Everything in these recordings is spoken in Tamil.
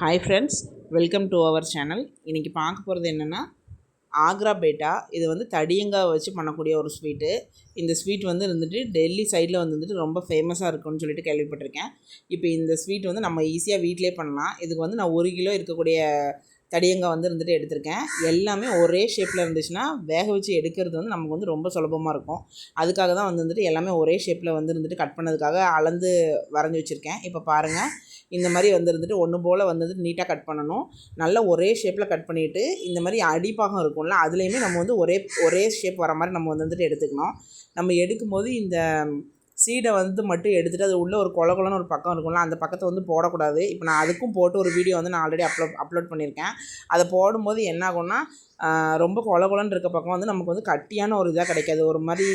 Hi friends welcome to our channel இன்றைக்கி பார்க்க போகிறது என்னென்னா ஆக்ரா பேட்டா. இது வந்து தடியங்காய் வச்சு பண்ணக்கூடிய ஒரு ஸ்வீட்டு இந்த ஸ்வீட் வந்து இருந்துட்டு டெல்லி சைடில் வந்துட்டு ரொம்ப ஃபேமஸாக இருக்குன்னு சொல்லிட்டு கேள்விப்பட்டிருக்கேன். இப்போ இந்த ஸ்வீட் வந்து நம்ம ஈஸியாக வீட்டிலே பண்ணலாம். இதுக்கு வந்து நான் ஒரு கிலோ இருக்கக்கூடிய தடியங்காய் வந்து இருந்துட்டு எடுத்திருக்கேன். எல்லாமே ஒரே ஷேப்பில் இருந்துச்சுன்னா வேக வச்சு எடுக்கிறது வந்து நமக்கு வந்து ரொம்ப சுலபமாக இருக்கும். அதுக்காக தான் வந்து வந்துட்டு எல்லாமே ஒரே ஷேப்பில் வந்து இருந்துட்டு கட் பண்ணதுக்காக அளந்து வரைஞ்சி வச்சுருக்கேன். இப்போ பாருங்கள் இந்த மாதிரி வந்து இருந்துட்டு ஒன்று போல் வந்துட்டு நீட்டாக கட் பண்ணணும். நல்லா ஒரே ஷேப்பில் கட் பண்ணிவிட்டு இந்த மாதிரி அடிப்பாகம் இருக்கும்ல அதுலேயுமே நம்ம வந்து ஒரே ஒரே ஷேப் வர மாதிரி நம்ம வந்துட்டு எடுத்துக்கணும். நம்ம எடுக்கும்போது இந்த சீடை வந்து மட்டும் எடுத்துகிட்டு அது உள்ளே ஒரு கொல கொலன்னு ஒரு பக்கம் இருக்கும்ல அந்த பக்கத்தை வந்து போடக்கூடாது. இப்போ நான் அதுக்கும் போட்டு ஒரு வீடியோ வந்து நான் ஆல்ரெடி அப்லோட் அப்லோட் பண்ணியிருக்கேன் அதை போடும்போது என்ன ஆகும்னா ரொம்ப கொல கொலன்னு இருக்க பக்கம் வந்து நமக்கு வந்து கட்டியான ஒரு இதாக கிடைக்காது. ஒரு மாதிரி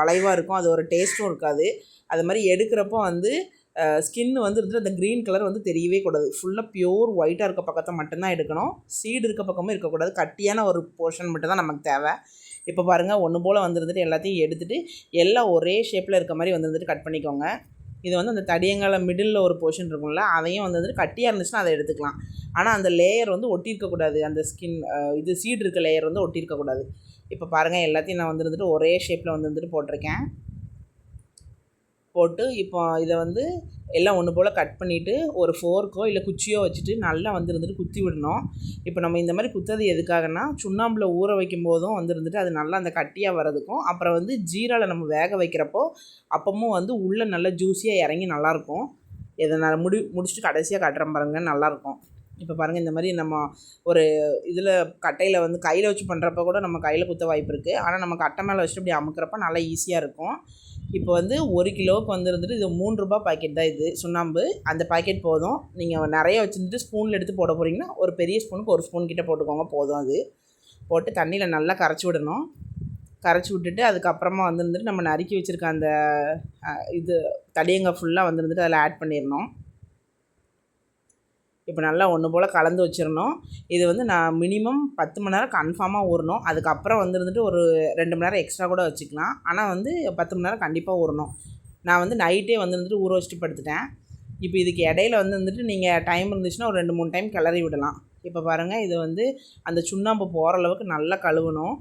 வளைவாக இருக்கும் அது ஒரு டேஸ்ட்டும் இருக்காது. அது மாதிரி எடுக்கிறப்போ வந்து ஸ்கின் வந்து இருந்துட்டு அந்த க்ரீன் கலர் வந்து தெரியவே கூடாது. ஃபுல்லாக பியூர் ஒயிட்டாக இருக்க பக்கத்தை மட்டும்தான் எடுக்கணும். சீடு இருக்க பக்கமும் இருக்கக்கூடாது. கட்டியான ஒரு போர்ஷன் மட்டும்தான் நமக்கு தேவை. இப்போ பாருங்கள் ஒன்று போல் வந்துருந்துட்டு எல்லாத்தையும் எடுத்துகிட்டு எல்லாம் ஒரே ஷேப்பில் இருக்க மாதிரி வந்துருந்துட்டு கட் பண்ணிக்கோங்க. இது வந்து அந்த தடியங்கால மிடில் ஒரு போர்ஷன் இருக்கும்ல அதையும் வந்து கட்டியாக இருந்துச்சுன்னா அதை எடுத்துக்கலாம். ஆனால் அந்த லேயர் வந்து ஒட்டியிருக்கக்கூடாது அந்த ஸ்கின் இது சீடு இருக்க லேயர் வந்து ஒட்டியிருக்கக்கூடாது இப்போ பாருங்கள் எல்லாத்தையும் நான் வந்துருந்துட்டு ஒரே ஷேப்பில் வந்துருந்துட்டு போட்டிருக்கேன். போட்டு இப்போ இதை வந்து எல்லாம் ஒன்று போல் கட் பண்ணிவிட்டு ஒரு ஃபோர்க்கோ இல்லை குச்சியோ வச்சுட்டு நல்லா வந்து இருந்துட்டு குத்தி விடணும். இப்போ நம்ம இந்த மாதிரி குத்தது எதுக்காகனா சுண்ணாம்பில் ஊற வைக்கும் போதும் வந்து இருந்துட்டு அது நல்லா அந்த கட்டியாக வரதுக்கும் அப்புறம் வந்து ஜீராவில் நம்ம வேக வைக்கிறப்போ அப்பமும் வந்து உள்ளே நல்லா ஜூஸியாக இறங்கி நல்லாயிருக்கும். இதை நான் முடி முடிச்சுட்டு கடைசியாக கட்டுற பாருங்க நல்லாயிருக்கும். இப்போ பாருங்கள் இந்த மாதிரி நம்ம ஒரு இதில் கட்டையில் வந்து கையில் வச்சு பண்ணுறப்ப கூட நம்ம கையில் குத்த வாய்ப்பு இருக்குது ஆனால் நம்ம கட்டை மேலே வச்சுட்டு இப்படி அமுக்கிறப்ப நல்லா ஈஸியாக இருக்கும். இப்போ வந்து ஒரு கிலோவுக்கு வந்து இருந்துட்டு இது மூணு ரூபா பாக்கெட் தான் இது. சுண்ணாம்பு அந்த பாக்கெட் போதும். நீங்கள் நிறைய வச்சுருந்துட்டு ஸ்பூனில் எடுத்து போட போகிறீங்கன்னா ஒரு பெரிய ஸ்பூனுக்கு ஒரு ஸ்பூன் கிட்டே போட்டுக்கோங்க போதும் அது. போட்டு தண்ணியில் நல்லா கரைச்சி விடணும். கரைச்சி விட்டுட்டு அதுக்கப்புறமா வந்துருந்துட்டு நம்ம நறுக்கி வச்சுருக்க அந்த இது தடியங்க ஃபுல்லாக வந்துருந்துட்டு அதில் ஆட் பண்ணிடணும். இப்போ நல்லா ஒன்று போல் கலந்து வச்சிடணும். இது வந்து நான் மினிமம் பத்து மணி நேரம் கன்ஃபார்மாக ஊறணும். அதுக்கப்புறம் வந்து இருந்துட்டு ஒரு ரெண்டு மணி நேரம் எக்ஸ்ட்ரா கூட வச்சுக்கலாம். ஆனால் வந்து பத்து மணி நேரம் கண்டிப்பாக ஊறணும். நான் வந்து நைட்டே வந்து இருந்துட்டு ஊற வச்சுட்டு படுத்துட்டேன். இப்போ இதுக்கு இடையில வந்து வந்துட்டு நீங்கள் டைம் இருந்துச்சுன்னா ஒரு ரெண்டு மூணு டைம் கிளறி விடலாம். இப்போ பாருங்கள் இது வந்து அந்த சுண்ணாம்பு போகிற அளவுக்கு நல்லா கழுவணும்.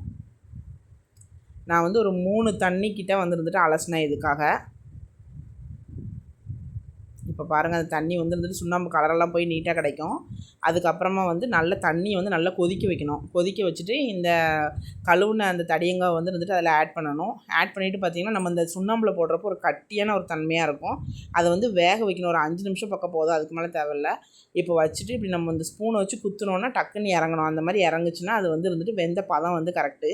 நான் வந்து ஒரு மூணு தண்ணி கிட்டே அலசினேன் இதுக்காக. இப்போ பாருங்கள் அந்த தண்ணி வந்து இருந்துட்டு சுண்ணாம்பு கலரெல்லாம் போய் நீட்டாக கிடைக்கும். அதுக்கப்புறமா வந்து நல்ல தண்ணியை வந்து நல்லா கொதிக்க வைக்கணும். கொதிக்க வச்சுட்டு இந்த கழுவுன அந்த தடியங்காய் வந்து இருந்துட்டு அதில் ஆட் பண்ணணும். ஆட் பண்ணிவிட்டு பார்த்திங்கன்னா நம்ம இந்த சுண்ணாம்பில் போடுறப்போ ஒரு கட்டியான ஒரு தன்மையாக இருக்கும். அதை வந்து வேக வைக்கணும். ஒரு அஞ்சு நிமிஷம் பக்கம் போதும். அதுக்கு மேலே தேவையில்ல. இப்போ வச்சுட்டு இப்படி நம்ம இந்த ஸ்பூனை வச்சு குத்துனோன்னா டக்குன்னு இறங்கணும். அந்த மாதிரி இறங்குச்சுன்னா அது வந்து இருந்துட்டு வெந்த பதம் வந்து கரெக்டு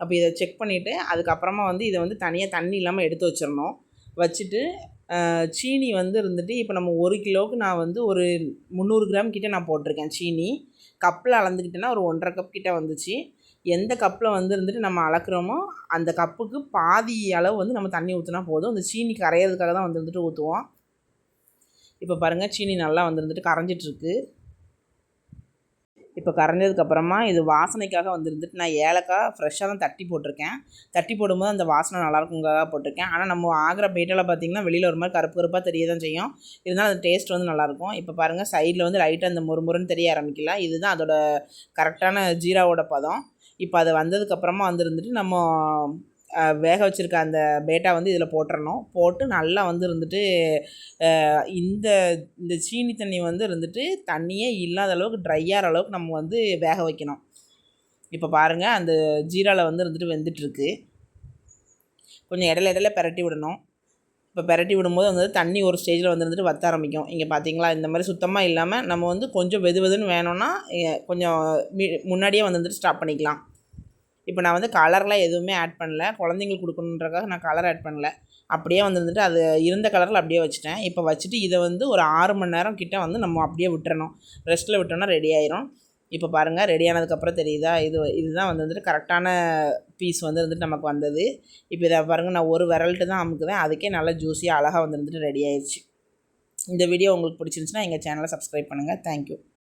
அப்போ இதை செக் பண்ணிவிட்டு அதுக்கப்புறமா வந்து இதை வந்து தனியாக தண்ணி இல்லாமல் எடுத்து வச்சிடணும். வச்சுட்டு சீனி வந்து இருந்துட்டு இப்போ நம்ம ஒரு கிலோவுக்கு நான் வந்து ஒரு முந்நூறு கிராம் கிட்டே நான் போட்டிருக்கேன் சீனி. கப்பில் அளந்துக்கிட்டேன்னா ஒரு ஒன்றரை கப் கிட்டே வந்துச்சு. எந்த கப்பில் வந்து இருந்துட்டு நம்ம அளக்குறோமோ அந்த கப்புக்கு பாதி அளவு வந்து நம்ம தண்ணி ஊற்றினா போதும். அந்த சீனி கரையிறதுக்காக தான் வந்து இருந்துட்டு ஊற்றுவோம் இப்போ பாருங்கள் சீனி நல்லா வந்து இருந்துட்டு கரைஞ்சிட்ருக்கு இப்போ கரைஞ்சதுக்கப்புறமா இது வாசனைக்காக வந்துருந்துட்டு நான் ஏலக்காய் ஃப்ரெஷ்ஷாக தான் தட்டி போட்டிருக்கேன். தட்டி போடும்போது அந்த வாசனை நல்லாயிருக்குங்காக போட்டிருக்கேன். ஆனால் நம்ம ஆகிற பேட்டில் பார்த்திங்கன்னா வெளியில் ஒரு மாதிரி கருப்பு கருப்பாக தெரிய தான் செய்யும். இருந்தாலும் அந்த டேஸ்ட் வந்து நல்லாயிருக்கும். இப்போ பாருங்கள் சைடில் வந்து லைட்டாக அந்த முறுமுறுன்னு தெரிய ஆரம்பிக்கல. இதுதான் அதோட கரெக்டான ஜீராவோட பதம். இப்போ அது வந்ததுக்கப்புறமா வந்துருந்துட்டு நம்ம வேக வச்சுருக்க அந்த பேட்டா வந்து இதில் போட்டுறணும். போட்டு நல்லா வந்து இருந்துட்டு இந்த இந்த சீனி தண்ணி வந்து இருந்துட்டு தண்ணியே இல்லாத அளவுக்கு ட்ரை ஆகிற அளவுக்கு நம்ம வந்து வேக வைக்கணும். இப்போ பாருங்கள் அந்த ஜீராவில் வந்து இருந்துட்டு வெந்துட்டுருக்கு. கொஞ்சம் இடையில இடையில பெரட்டி விடணும். இப்போ பெரட்டி விடும்போது வந்து தண்ணி ஒரு ஸ்டேஜில் வந்து இருந்துட்டு வத்த ஆரம்பிக்கும். இங்கே பார்த்தீங்களா இந்த மாதிரி சுத்தமாக இல்லாமல் நம்ம வந்து கொஞ்சம் வெது வெதுன்னு வேணும்னா கொஞ்சம் முன்னாடியே வந்து வந்துட்டு ஸ்டாப் பண்ணிக்கலாம். இப்போ நான் வந்து கலர்லாம் எதுவுமே ஆட் பண்ணல. குழந்தைங்களுக்கு கொடுக்கணுன்றக்காக நான் கலர் ஆட் பண்ணல. அப்படியே வந்துட்டு அது இருந்த கலரில் அப்படியே வச்சுட்டேன். இப்போ வச்சுட்டு இதை வந்து ஒரு ஆறு மணி நேரம் கிட்டே வந்து நம்ம அப்படியே விட்டுறணும். ரெஸ்ட்டில் விட்டோம்னா ரெடி ஆயிரும். இப்போ பாருங்கள் ரெடி ஆனதுக்கப்புறம் தெரியுதா? இது இதுதான் வந்து வந்துட்டு கரெக்டான பீஸ் வந்து இருந்துட்டு நமக்கு வந்தது. இப்போ இதை பாருங்கள் நான் ஒரு விரல்ட்டு தான் அமுக்குவேன். அதுக்கே நல்லா ஜூஸியாக அழகாக வந்துருந்துட்டு ரெடி ஆயிடுச்சு இந்த வீடியோ உங்களுக்கு பிடிச்சிருந்துச்சுன்னா எங்கள் சேனலை சப்ஸ்கிரைப் பண்ணுங்கள் தேங்க்யூ